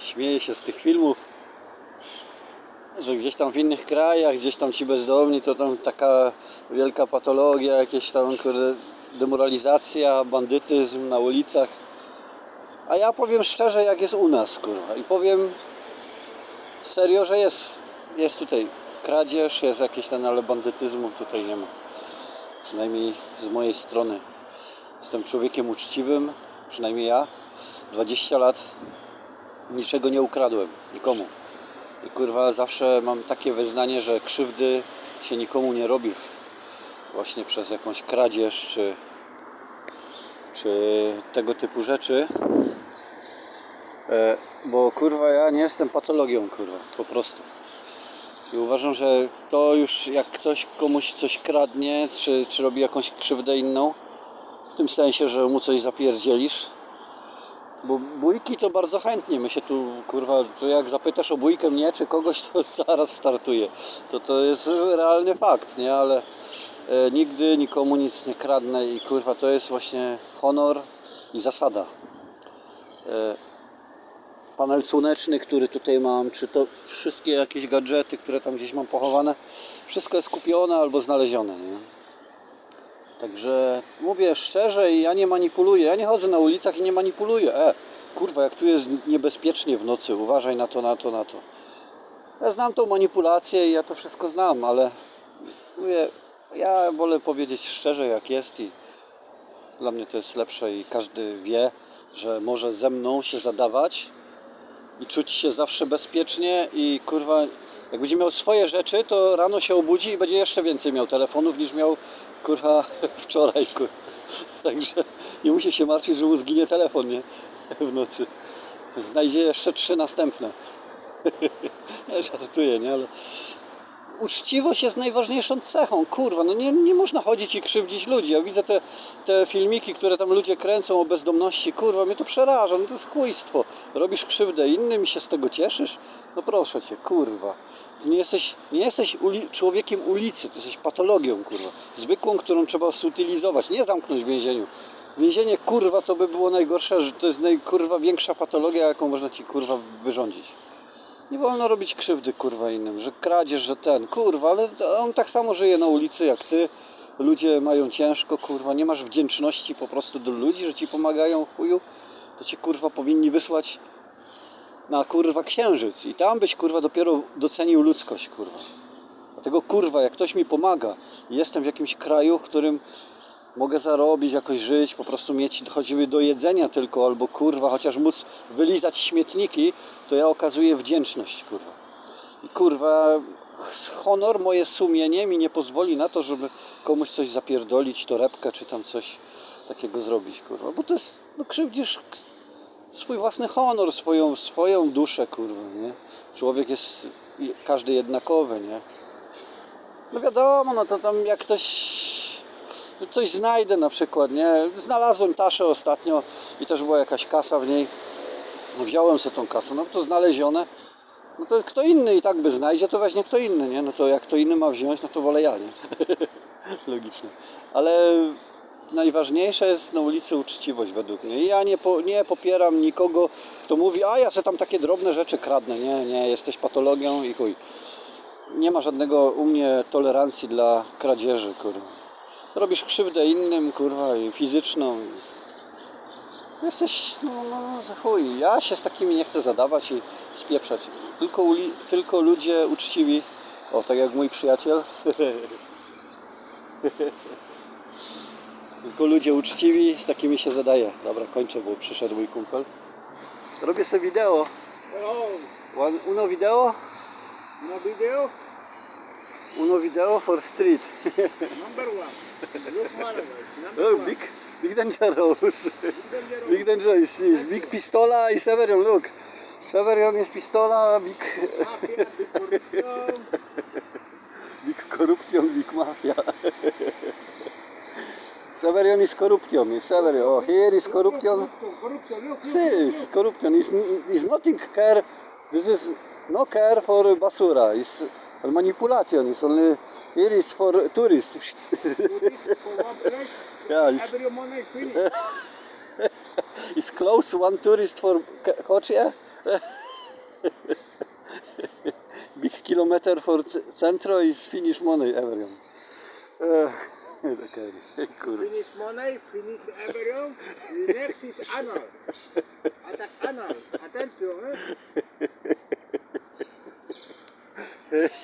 śmieję się z tych filmów, że gdzieś tam w innych krajach, gdzieś tam ci bezdomni, to tam taka wielka patologia, jakieś tam demoralizacja, bandytyzm na ulicach. A ja powiem szczerze, jak jest u nas, kurwa. I powiem serio, że jest, jest tutaj kradzież, jest jakieś ten, ale bandytyzmu tutaj nie ma. Przynajmniej z mojej strony. Jestem człowiekiem uczciwym, przynajmniej ja. 20 lat niczego nie ukradłem, nikomu. I kurwa zawsze mam takie wyznanie, że krzywdy się nikomu nie robi właśnie przez jakąś kradzież czy, czy tego typu rzeczy. E, bo kurwa ja nie jestem patologią kurwa, po prostu. I uważam, że to już jak ktoś komuś coś kradnie, czy, czy robi jakąś krzywdę inną, w tym sensie, że mu coś zapierdzielisz, bo bójki to bardzo chętnie. My się tu, kurwa, to jak zapytasz o bójkę mnie czy kogoś, to zaraz startuje. To to jest realny fakt, nie? Ale e, nigdy nikomu nic nie kradnę i kurwa, to jest właśnie honor i zasada. E, panel słoneczny, który tutaj mam, czy to wszystkie jakieś gadżety, które tam gdzieś mam pochowane, wszystko jest kupione albo znalezione, nie? Także mówię szczerze i ja nie manipuluję. Ja nie chodzę na ulicach i nie manipuluję. E, kurwa, jak tu jest niebezpiecznie w nocy, uważaj na to, na to, na to. Ja znam tą manipulację i ja to wszystko znam, ale mówię, ja wolę powiedzieć szczerze jak jest i dla mnie to jest lepsze i każdy wie, że może ze mną się zadawać i czuć się zawsze bezpiecznie i kurwa, jak będzie miał swoje rzeczy, to rano się obudzi i będzie jeszcze więcej miał telefonów niż miał kurwa wczoraj. Kur. Także nie musi się martwić, że mu zginie telefon, nie? W nocy. Znajdzie jeszcze trzy następne. Ja żartuję, nie? Ale uczciwość jest najważniejszą cechą, kurwa, no nie, nie można chodzić i krzywdzić ludzi. Ja widzę te, te filmiki, które tam ludzie kręcą o bezdomności, kurwa, mnie to przeraża, no to jest chujstwo. Robisz krzywdę innym i się z tego cieszysz? No proszę cię, kurwa. Ty nie jesteś, nie jesteś uli, człowiekiem ulicy, ty jesteś patologią, kurwa. Zwykłą, którą trzeba sutylizować, nie zamknąć w więzieniu. Więzienie, kurwa, to by było najgorsze, to jest naj, kurwa, większa patologia, jaką można ci, kurwa, wyrządzić. Nie wolno robić krzywdy kurwa innym, że kradzież, że ten, kurwa, ale on tak samo żyje na ulicy jak ty. Ludzie mają ciężko, kurwa, nie masz wdzięczności po prostu do ludzi, że ci pomagają chuju, to ci kurwa powinni wysłać na kurwa księżyc i tam byś kurwa dopiero docenił ludzkość, kurwa. Dlatego kurwa, jak ktoś mi pomaga i jestem w jakimś kraju, w którym mogę zarobić, jakoś żyć, po prostu mieć choćby do jedzenia tylko, albo kurwa, chociaż móc wylizać śmietniki, to ja okazuję wdzięczność, kurwa. I kurwa, honor, moje sumienie mi nie pozwoli na to, żeby komuś coś zapierdolić, torebkę, czy tam coś takiego zrobić, kurwa. Bo to jest, no krzywdzisz swój własny honor, swoją, swoją duszę, kurwa, nie? Człowiek jest każdy jednakowy, nie? No wiadomo, no to tam jak ktoś coś znajdę na przykład, nie? Znalazłem taszę ostatnio i też była jakaś kasa w niej. No wziąłem sobie tą kasę, no to znalezione. No to kto inny i tak by znajdzie, to weźmie kto inny, nie? No to jak kto inny ma wziąć, no to wolę ja, nie? Logicznie. Ale najważniejsza jest na ulicy uczciwość według mnie. Ja nie, po, nie popieram nikogo, kto mówi, a ja se tam takie drobne rzeczy kradnę. Nie, nie, jesteś patologią i chuj. Nie ma żadnego u mnie tolerancji dla kradzieży, kurwa. Robisz krzywdę innym, kurwa, i fizyczną. Jesteś, no, no, za chuj. Ja się z takimi nie chcę zadawać i spieprzać. Tylko, uli, tylko ludzie uczciwi, o, tak jak mój przyjaciel. tylko ludzie uczciwi, z takimi się zadaję. Dobra, kończę, bo przyszedł mój kumpel. Robię sobie wideo. Uno video? no video? Uno video for street. Number one. Look marvelous. Number Oh, one. big, big dangerous. Big dangerous. Is big pistola i Severion, look. Severion jest pistola, big, Mafia, big corruption. big corruption, big mafia. Severion is corruption, is Severion. Oh, here is corruption. Is corruption. Is, is nothing care. This is no care for basura. Is manipulation. Is only here is for tourists. look. Tourist for one place. yeah, it's, Every money finish. it's close one tourist for Kochia. Big kilometer for centro is finish money everyone. Ech, okay, kurwa. Finish money, finish everything. The next is anal. Attack anal. Attention, eh?